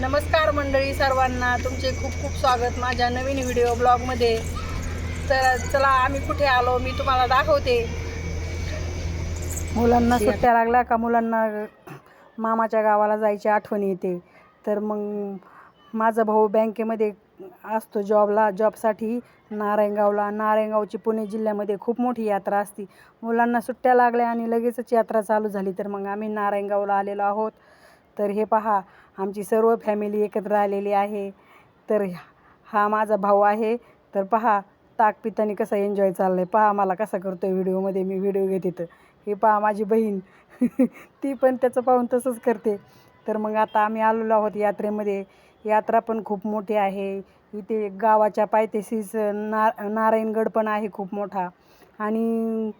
नमस्कार मंडळी सर्वांना तुमचे खूप खूप स्वागत माझ्या नवीन व्हिडिओ ब्लॉगमध्ये. तर चला आम्ही कुठे आलो मी तुम्हाला दाखवते. मुलांना सुट्ट्या लागल्या का? मुलांना मामाच्या गावाला जायची आठवण येते. तर मग माझा भाऊ बँकेमध्ये असतो जॉबला जॉबसाठी नारायणगावला. नारायणगावची पुणे जिल्ह्यामध्ये खूप मोठी यात्रा असती. मुलांना सुट्ट्या लागल्या आणि लगेचच यात्रा चालू झाली. तर मग आम्ही नारायणगावला आलेलो आहोत. तर हे पहा आमची सर्व फॅमिली एकत्र आलेली आहे. तर हा माझा भाऊ आहे. तर पहा ताक पितानी कसा एन्जॉय चाललाय. पहा मला कसा करतोय व्हिडिओमध्ये मी व्हिडिओ घेते तर. हे पहा माझी बहीण. ती पण त्याचं पाहून तसंच करते. तर मग आता आम्ही आलेलो आहोत यात्रेमध्ये. यात्रा पण खूप मोठी आहे. इथे गावाच्या पायथेशीच ना नारायणगड पण आहे खूप मोठा. आणि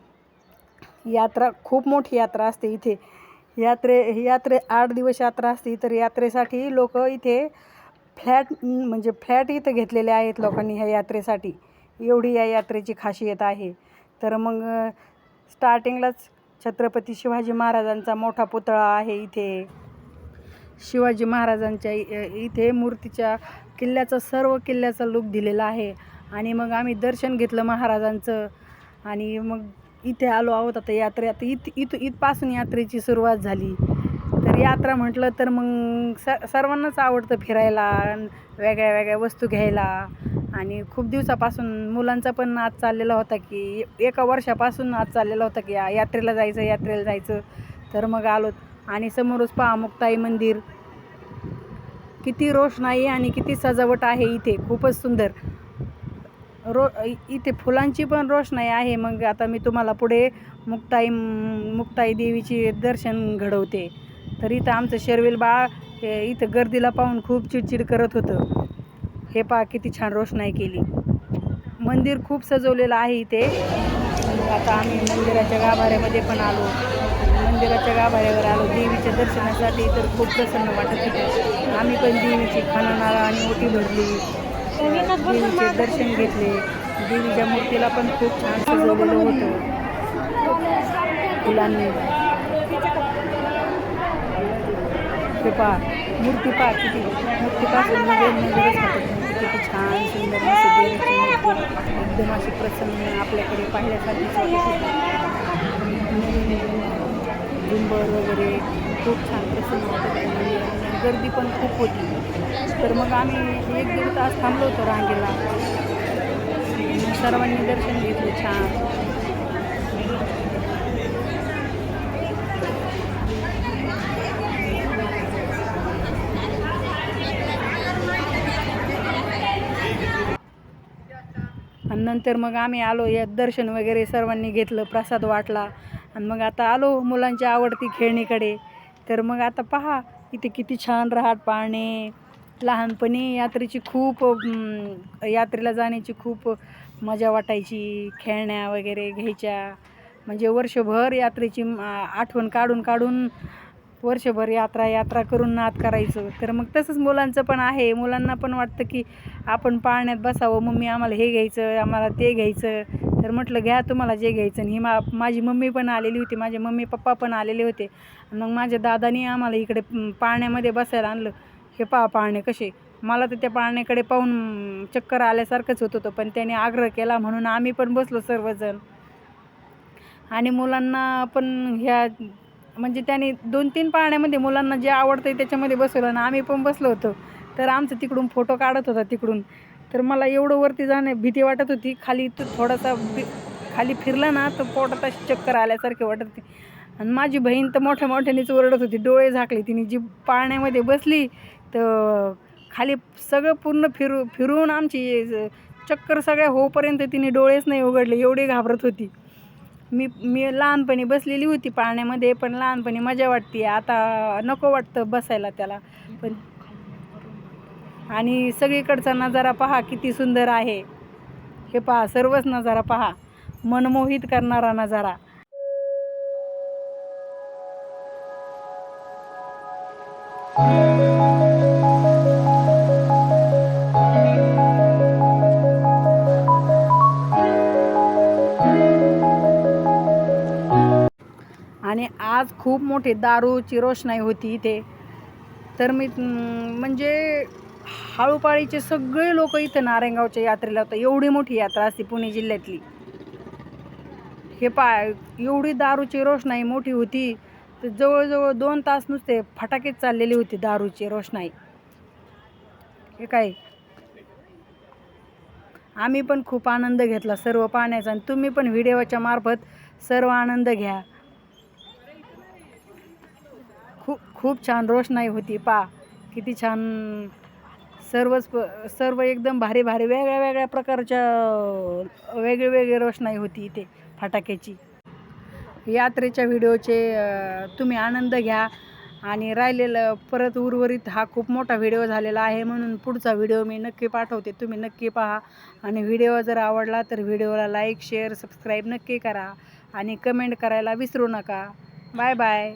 यात्रा खूप मोठी यात्रा असते इथे. यात्रे यात्रे आठ दिवस यात्रा असते तर यात्रेसाठी लोक इथे फ्लॅट म्हणजे फ्लॅट इथं घेतलेले आहेत लोकांनी ह्या यात्रेसाठी. एवढी या यात्रेची खासियत आहे. तर मग स्टार्टिंगलाच छत्रपती शिवाजी महाराजांचा मोठा पुतळा आहे इथे. शिवाजी महाराजांच्या इथे मूर्तीच्या किल्ल्याचा सर्व किल्ल्याचा लुक दिलेला आहे. आणि मग आम्ही दर्शन घेतलं महाराजांचं. आणि मग इथे आलो आहोत आता यात्रे आता इथ इथ इथपासून यात्रेची सुरुवात झाली. तर यात्रा म्हटलं तर मग स सर्वांनाच आवडतं फिरायला वेगळ्या वेगळ्या वस्तू घ्यायला. आणि खूप दिवसापासून मुलांचा पण नाच चाललेला होता की एका वर्षापासून नाच चाललेला होता की या- यात्रेला जायचं यात्रेला जायचं. तर मग आलो आणि समोरच पहामुक्ताई मंदिर. किती रोषणाई आणि किती सजावट आहे इथे. खूपच सुंदर. रो इथे फुलांची पण रोषणाई आहे. मग आता मी तुम्हाला पुढे मुक्ताई मुक्ताई देवीची दर्शन घडवते. तर इथं आमचं शर्वेल बाळ हे इथं गर्दीला पाहून खूप चिडचिड करत होतं. हे पा किती छान रोषणाई केली. मंदिर खूप सजवलेलं आहे इथे. मग आता आम्ही मंदिराच्या गाभाऱ्यामध्ये पण आलो. मंदिराच्या गाभाऱ्यावर आलो. देवीच्या दर्शनासाठी तर खूप प्रसन्न वाटत होते. आम्ही पण देवीची खानानाळा आणि ओटी भरली. देवीचे दर्शन घेतले. देवीच्या मूर्तीला पण खूप छान सजवलेलं होतं. फुलांनी. ते पा मूर्ती पा किती मूर्ती नजर नजरच हटत किती छान सुंदर अशी देवीची मूर्ती. एकदम अशी प्रसन्न आपल्याकडे पाहिल्यासारखीच वाटत झुंबर वगैरे खूप छान प्रसन्न वाटत होतं. गर्दी पण खूप होती. तर मग आम्ही एक दीड तास थांबलो होतो रांगेला. मग सर्वांनी दर्शन घेतलं छान. आणि नंतर मग आम्ही आलो यात दर्शन वगैरे सर्वांनी घेतलं प्रसाद वाटला. आणि मग आता आलो मुलांच्या आवडती खेळणीकडे. तर मग आता पहा इथे किती छान राहत पाहणे लहानपणी यात्रेची खूप यात्रेला जाण्याची खूप मजा वाटायची खेळण्या वगैरे घ्यायच्या. म्हणजे वर्षभर यात्रेची आठवण काढून काढून वर्षभर यात्रा यात्रा करून नाद करायचं. तर मग तसंच मुलांचं पण आहे. मुलांना पण वाटतं की आपण पाळण्यात बसावं मम्मी आम्हाला हे घ्यायचं आम्हाला ते घ्यायचं. तर म्हटलं घ्या तुम्हाला जे घ्यायचं. आणि ही मा माझी मम्मी पण आलेली होती माझे मम्मी पप्पा पण आलेले होते. आणि मग माझ्या दादानी आम्हाला इकडे पाळण्यामध्ये बसायला आणलं. हे पा पाळणे कसे? मला तर त्या पाळण्याकडे पाहून चक्कर आल्यासारखंच होत होतं पण त्याने आग्रह केला म्हणून आम्ही पण बसलो सर्वजण. आणि मुलांना पण ह्या म्हणजे त्याने दोन तीन पाळण्यामध्ये मुलांना जे आवडतं त्याच्यामध्ये बसवलं आणि आम्ही पण बसलो होतो. तर आमचं तिकडून फोटो काढत होता तिकडून. तर मला एवढं वरती जाणं भीती वाटत होती. खाली तो थोडासा खाली फिरला ना तर पोटात अशी चक्कर आल्यासारखे वाटत होते. आणि माझी बहीण तर मोठ्या मोठ्यानेच ओरडत होती. डोळे झाकले. तिने जी पाळण्यामध्ये बसली तर खाली सगळं पूर्ण फिरू फिरून आमची चक्कर सगळ्या होपर्यंत तिने डोळेच नाही उघडले. एवढी घाबरत होती. मी मी लहानपणी बसलेली होती पाळण्यामध्ये पण लहानपणी मजा वाटते. आता नको वाटतं बसायला त्याला. पण आणि सगळीकडचा नजारा पहा किती सुंदर आहे. हे पहा सर्वच नजारा पहा. मनमोहित करणारा नजारा. आणि आज खूप मोठी दारूची रोषणाई होती इथे. तर मी म्हणजे हाळूपाळीचे सगळे लोक इथं नारायणगावच्या यात्रेला होतं. एवढी मोठी यात्रा असते पुणे जिल्ह्यातली. हे पाय एवढी दारूची रोषणाई मोठी होती. तर जवळजवळ दोन तास नुसते फटाकेच चाललेली होती दारूची रोषणाई. हे काय? आम्ही पण खूप आनंद घेतला सर्व पाहण्याचा आणि तुम्ही पण व्हिडिओच्या मार्फत सर्व आनंद घ्या. खूप खूप छान रोषणाई होती. पा किती छान सर्वच प- सर्व एकदम भारी भारी वेगळ्या वेगळ्या प्रकारच्या वेगळी वेगळी रोषणाई होती इथे फटाक्याची. यात्रेच्या व्हिडिओचे तुम्ही आनंद घ्या आणि राहिलेलं परत उर्वरित हा खूप मोठा व्हिडिओ झालेला आहे म्हणून पुढचा व्हिडिओ मी नक्की पाठवते. तुम्ही नक्की पहा आणि व्हिडिओ जर आवडला तर व्हिडिओला लाईक शेअर सबस्क्राईब नक्की करा आणि कमेंट करायला विसरू नका. Bye bye.